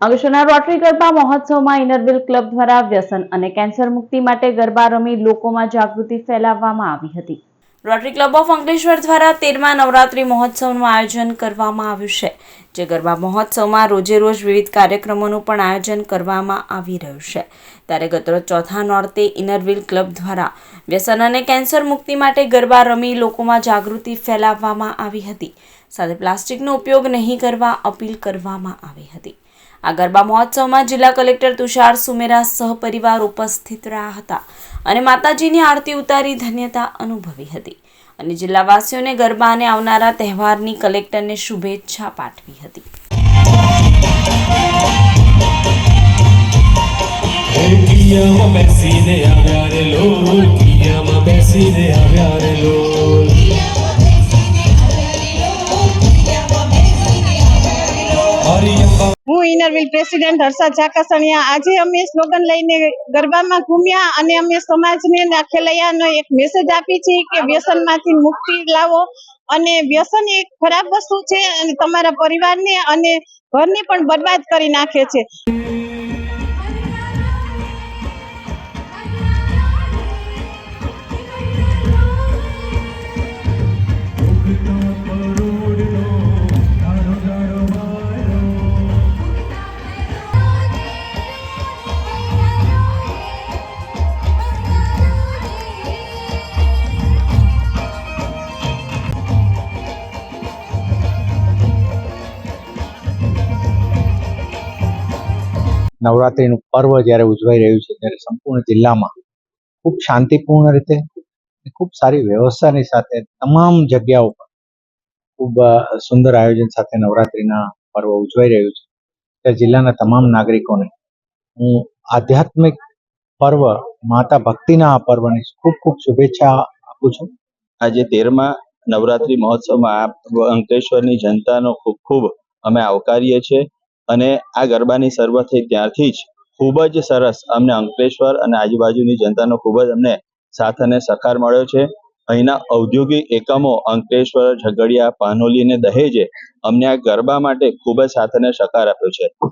અંકલેશ્વરના રોટરી ગરબા મહોત્સવમાં Inner Wheel club દ્વારા વ્યસન અને કેન્સર મુક્તિ માટે ગરબા રમી લોકોમાં જાગૃતિ ફેલાવવામાં આવી હતી. રોટરી ક્લબ ઓફ અંકલેશ્વર દ્વારા તેરમા નવરાત્રી મહોત્સવનું આયોજન કરવામાં આવ્યું છે, જે ગરબા મહોત્સવમાં રોજે રોજ વિવિધ કાર્યક્રમોનું પણ આયોજન કરવામાં આવી રહ્યું છે. ત્યારે ગતરોજ ચોથા નોર્તે ઇનરવિલ ક્લબ દ્વારા વ્યસન અને કેન્સર મુક્તિ માટે ગરબા રમી લોકોમાં જાગૃતિ ફેલાવવામાં આવી હતી. સાથે પ્લાસ્ટિકનો ઉપયોગ નહીં કરવા અપીલ કરવામાં આવી હતી. આ ગરબા મહોત્સવમાં જિલ્લા કલેક્ટર તુષાર સુમેરા સહપરિવાર ઉપસ્થિત રહ્યા હતા અને માતાજીની આરતી ઉતારી ધન્યતા અનુભવી હતી. અને જિલ્લાવાસીઓને ગરબા અને આવનારા તહેવારની કલેક્ટરને શુભેચ્છા પાઠવી હતી. હું ઇનરવિલ પ્રેસિડેન્ટ હર્ષા ચાકાસણિયા આજે અમે સ્લોગન લઈને ગરબામાં ઘૂમ્યા અને અમે સમાજને ખેલૈયાનો એક મેસેજ આપી છે કે વ્યસનમાંથી મુક્તિ લાવો અને વ્યસન એક ખરાબ વસ્તુ છે અને તમારા પરિવારને અને ઘરને પણ બરબાદ કરી નાખે છે. નવરાત્રિનું પર્વ જ્યારે ઉજવાઈ રહ્યું છે ત્યારે સંપૂર્ણ જિલ્લામાં ખૂબ શાંતિપૂર્ણ રીતે ખૂબ સારી વ્યવસ્થાની સાથે તમામ જગ્યાઓ પર ખૂબ સુંદર આયોજન સાથે નવરાત્રિના પર્વ ઉજવાઈ રહ્યું છે. ત્યારે જિલ્લાના તમામ નાગરિકોને હું આધ્યાત્મિક પર્વ, માતા ભક્તિના આ પર્વની ખૂબ ખૂબ શુભેચ્છા આપું છું. આજે તેરમા નવરાત્રી મહોત્સવમાં અંકલેશ્વરની જનતાનો ખૂબ ખૂબ અમે આવકારીએ છીએ. અને આ ગરબાની શરૂઆત થઈ ત્યારથી જ ખૂબ જ સરસ અમને અંકલેશ્વર અને આજુબાજુની જનતાનો ખૂબ જ અમને સાથ અને સહકાર મળ્યો છે. અહીંના ઔદ્યોગિક એકમો અંકલેશ્વર, ઝઘડિયા, પાનોલી અને દહેજે અમને આ ગરબા માટે ખૂબ જ સાથ અને સહકાર આપ્યો છે.